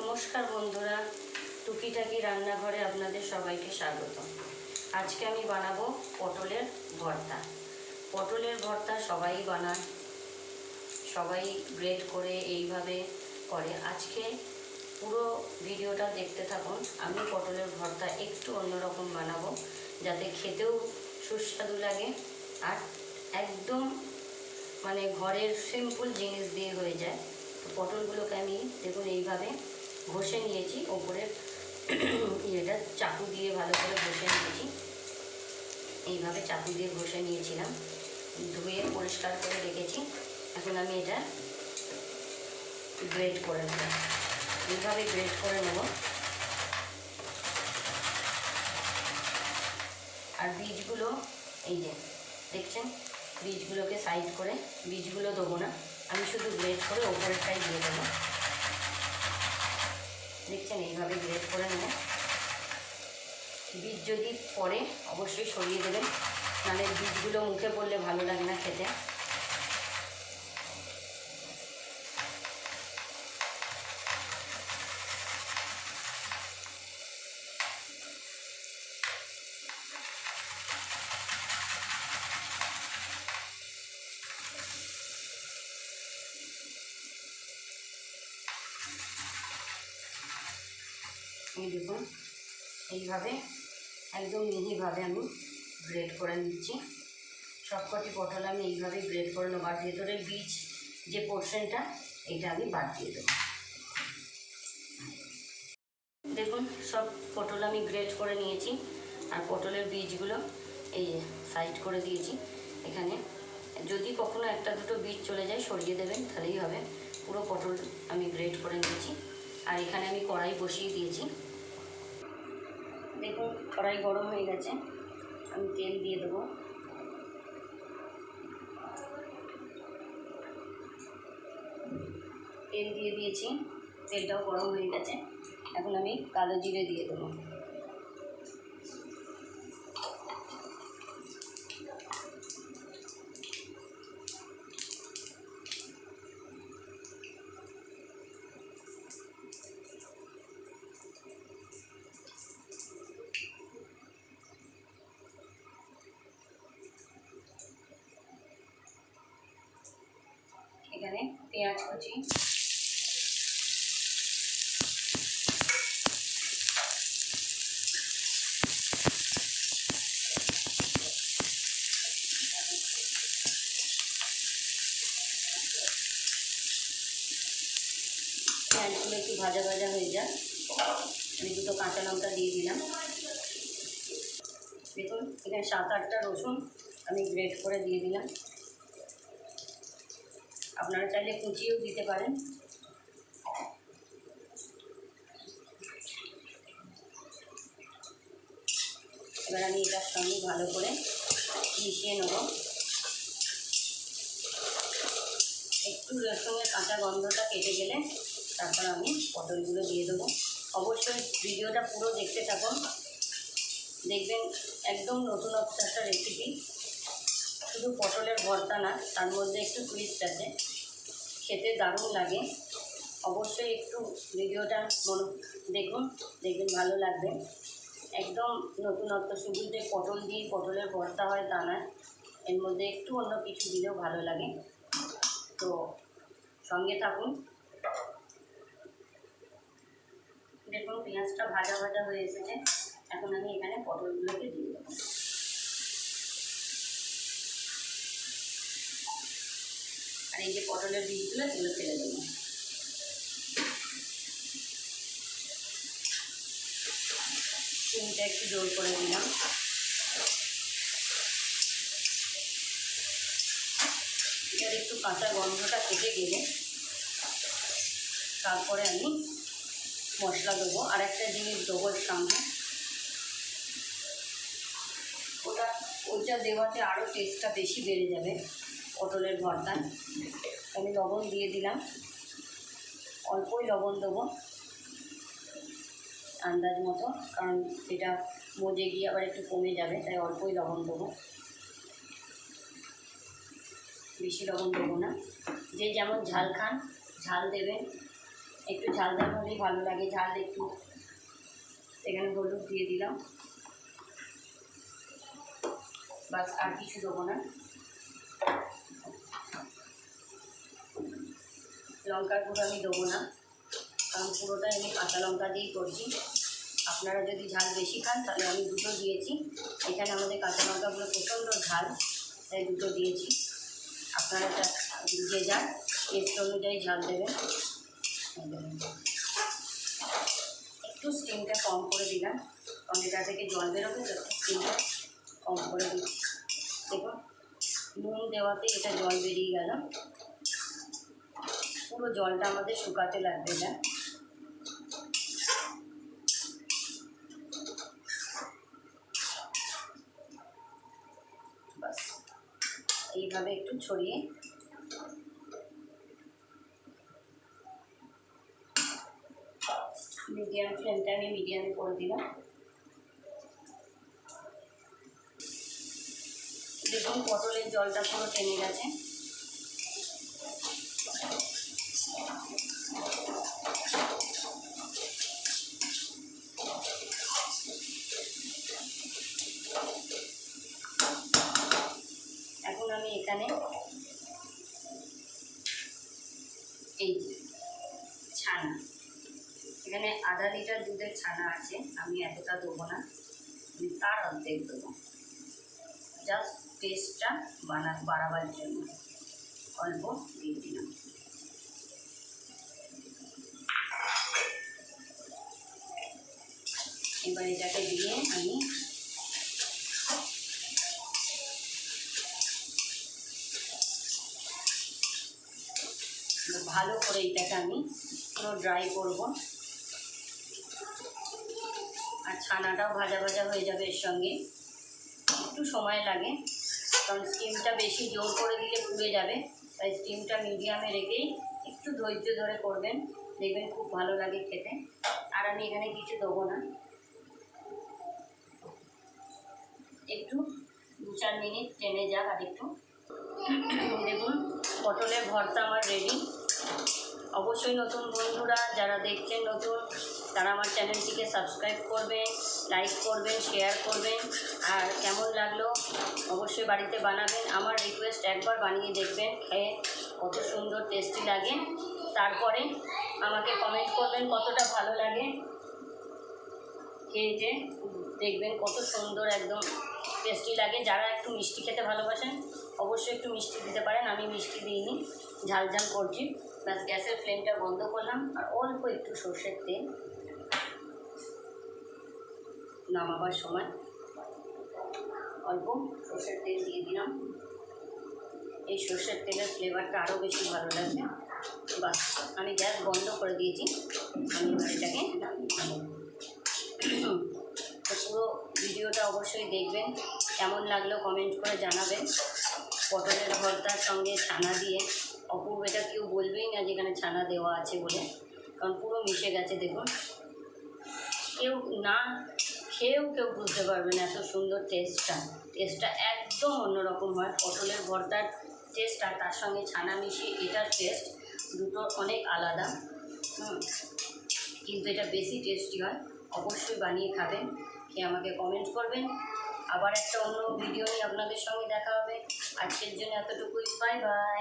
নমস্কার বন্ধুরা, টুকিটাকি রান্নাঘরে আপনাদের সবাইকে স্বাগত আজকে আমি বানাবো পটলের ভর্তা। পটলের ভর্তা সবাই বানায়, সবাই গ্রেড করে এইভাবে করে। আজকে পুরো ভিডিওটা দেখতে থাকুন, আমি পটলের ভর্তা একটু অন্যরকম বানাবো, যাতে খেতেও সুস্বাদু লাগে আর একদম মানে ঘরের সিম্পল জিনিস দিয়ে হয়ে যায়। তো পটলগুলোকে আমি দেখুন এইভাবে ঘষে নিয়েছি, ওপরে ইয়েটা চাকু দিয়ে ভালো করে ঘষে নিয়েছি। এইভাবে চাকু দিয়ে ঘষে নিয়েছিলাম, ধুয়ে পরিষ্কার করে রেখেছি। এখন আমি এটা গ্রেড করে নেব। এইভাবে গ্রেড করে নেব। আর বীজগুলো, এই যে, দেখছেন? বীজগুলোকে সাইড করে, বীজগুলো দেবো না। আমি শুধু গ্রেড করে ওপরেরটাই দিয়ে দেবো। দেখছেন, এইভাবে গ্রেড করে নেব। বীজ যদি পরে অবশ্যই সরিয়ে দেবেন। নাহলে বীজগুলো মুখে পড়লে ভালো লাগে না খেতে। এই দেখুন এইভাবে একদম মিহিভাবে আমি গ্রেড করে নিচ্ছি। সবকটি পটল আমি এইভাবে গ্রেড করে নেব। আর ভেতরের বীজ যে পোর্শনটা এটা আমি বাদ দিয়ে দেবো। দেখুন, সব পটল আমি গ্রেড করে নিয়েছি। আর পটলের বীজগুলো এই সাইড করে দিয়েছি। এখানে যদি কখনো একটা দুটো বীজ চলে যায়, সরিয়ে দেবেন, তাহলেই হবে। পুরো পটল আমি গ্রেড করে নিয়েছি। আর এখানে আমি কড়াই বসিয়ে দিয়েছি। দেখুন কড়াই গরম হয়ে গেছে। আমি তেল দিয়ে দেবো। তেল দিয়ে দিয়েছি। তেলটাও গরম হয়ে গেছে। এখন আমি কালো জিরে দিয়ে দেবো এখানে পেঁয়াজ কুচি। পেঁয়াজগুলো একটু ভাজা ভাজা হয়ে যায় আমি দুটো কাঁচা লঙ্কা দিয়ে দিলাম। দেখুন, এখানে সাত আটটা রসুন আমি গ্রেট করে দিয়ে দিলাম। আপনারা চাইলে কুচিয়েও দিতে পারেন। এবার আমি এটার সঙ্গে ভালো করে মিশিয়ে নেব। একটু রসুনের কাঁচা গন্ধটা কেটে গেলে তারপর আমি পটলগুলো দিয়ে দেবো। অবশ্যই ভিডিওটা পুরো দেখতে থাকুন। দেখবেন একদম নতুনত্ব একটা রেসিপি ভর্তা না, তার মধ্যে একটু টুইস্ট আছে খেতে দারুণ লাগে। অবশ্যই একটু ভিডিওটা মন, দেখুন, দেখবেন ভালো লাগবে। একদম নতুনত্ব, শুধু যে পটল দিয়ে পটলের ভর্তা হয় তা না, এর মধ্যে একটু অন্য কিছু দিলেও ভালো লাগে। তো সঙ্গে থাকুন। দেখুন, পেঁয়াজটা ভাজা ভাজা হয়ে এসেছে। এখন আমি এখানে পটলগুলোকে দিয়ে দেবো। আর এই যে পটলের বীজগুলো, এগুলো ফেলে দেবো। চিনিটা একটু জোর করে দিলাম। এর একটু কাঁচা গন্ধটা কেটে গেলে তারপরে আমি মশলা দেবো। আর একটা জিনিস দেবো সঙ্গে ওটা ওইটা দেওয়াতে আরও টেস্টটা বেশি বেড়ে যাবে। পটলের ভর্তায় আমি লবণ দিয়ে দিলাম। অল্পই লবণ দেবো। আন্দাজ মতো, কারণ এটা মজে গিয়ে আবার একটু কমে যাবে, তাই অল্পই লবণ দেবো। বেশি লবণ দেবো না। যে যেমন ঝাল খান, ঝাল দেবেন। একটু ঝাল ঝাল হলেই ভালো লাগে। ঝাল একটু এখানে হলুদ দিয়ে দিলাম। বাস আর কিছু দেবো না। লঙ্কার গুঁড়ো আমি দেবো না। কারণ পুরোটাই আমি কাঁচা লঙ্কা দিয়েই করছি। আপনারা যদি ঝাল বেশি খান, তাহলে আমি দুটো দিয়েছি। এখানে আমাদের কাঁচা লঙ্কাগুলো প্রচণ্ড ঝাল, তাই দুটো দিয়েছি। আপনারা যা যে যার টেস্ট অনুযায়ী ঝাল দেবেন। একটু স্টিমটা কম করে দিলাম, কারণ এটা থেকে জল বেরোবে, তো স্টিমটা কম করে দিচ্ছি দেখুন, নুন দেওয়াতে এটা জল বেরিয়ে গেল। পুরো জলটা আমাদের শুকাতে লাগবে না। এইভাবে একটু ছড়িয়ে। মিডিয়াম ফ্লেমটা আমি মিডিয়ামে করে দিলাম। দেখুন পটলের জলটা পুরো টেনে গেছে এখন আমি এখানে এই ছানা। এখানে আধা লিটার দুধের ছানা আছে, আমি এতটা দেবো না, আমি তার অর্ধেক দেবো। জাস্ট টেস্টটা বানা, বাড়াবার জন্য। অল্প দিয়ে দিলাম। এবার এটাকে দিয়ে আমি ভালো করে এটাকে আমি পুরো ড্রাই করব। আর ছানাটাও ভাজা ভাজা হয়ে যাবে এর সঙ্গে। একটু সময় লাগে, কারণ স্টিমটা বেশি জোর করে দিলে পুড়ে যাবে। তাই স্টিমটা মিডিয়ামে রেখেই একটু ধৈর্য ধরে করবেন। দেখবেন খুব ভালো লাগে খেতে। আর আমি এখানে কিছু দেবো না। একটু দু চার মিনিট টেনে যাক আর একটু। দেখুন, পটলের ভর্তা আমার রেডি অবশ্যই নতুন বন্ধুরা যারা দেখছেন নতুন, তারা আমার চ্যানেলটিকে সাবস্ক্রাইব করবেন লাইক করবেন শেয়ার করবেন আর কেমন লাগল অবশ্যই বাড়িতে বানাবেন। আমার রিকোয়েস্ট একবার বানিয়ে দেখবেন, খেয়ে কত সুন্দর টেস্টি লাগে। তারপরে আমাকে কমেন্ট করবেন কতটা ভালো লাগে। খেয়ে যে দেখবেন কত সুন্দর একদম টেস্টি লাগে। যারা একটু মিষ্টি খেতে ভালোবাসেন, অবশ্যই একটু মিষ্টি দিতে পারেন। আমি মিষ্টি দিইনি ঝাল ঝাল করছি। ব্যাস গ্যাসের ফ্লেমটা বন্ধ করলাম, আর অল্প একটু সর্ষের তেল নামাবার সময় অল্প সর্ষের তেল দিয়ে দিলাম। এই সর্ষের তেলের ফ্লেভারটা আরও বেশি ভালো লাগবে। বাস আমি গ্যাস বন্ধ করে দিয়েছি। আমি এবার এটাকে। তো পুরো ভিডিওটা অবশ্যই দেখবেন। কেমন লাগল কমেন্ট করে জানাবেন। পটলের ভর্তার সঙ্গে ছানা দিয়ে অপূর্ব, এটা কেউ বলবেই না যেখানে ছানা দেওয়া আছে বলে। কারণ পুরো মিশে গেছে, দেখুন। কেউ না খেয়েও কেউ বুঝতে পারবে না এত সুন্দর টেস্টটা টেস্টটা একদম অন্যরকম হয়। পটলের ভর্তার টেস্ট আর তার সঙ্গে ছানা মিশিয়ে এটার টেস্ট দুটো অনেক আলাদা। কিন্তু এটা বেশি টেস্টি হয়। অবশ্যই বানিয়ে খাবেন। খেয়ে আমাকে কমেন্ট করবেন। আবার একটা অন্য ভিডিও নিয়ে আপনাদের সঙ্গে দেখা হবে। আজকের জন্য এতটুকুই। Bye bye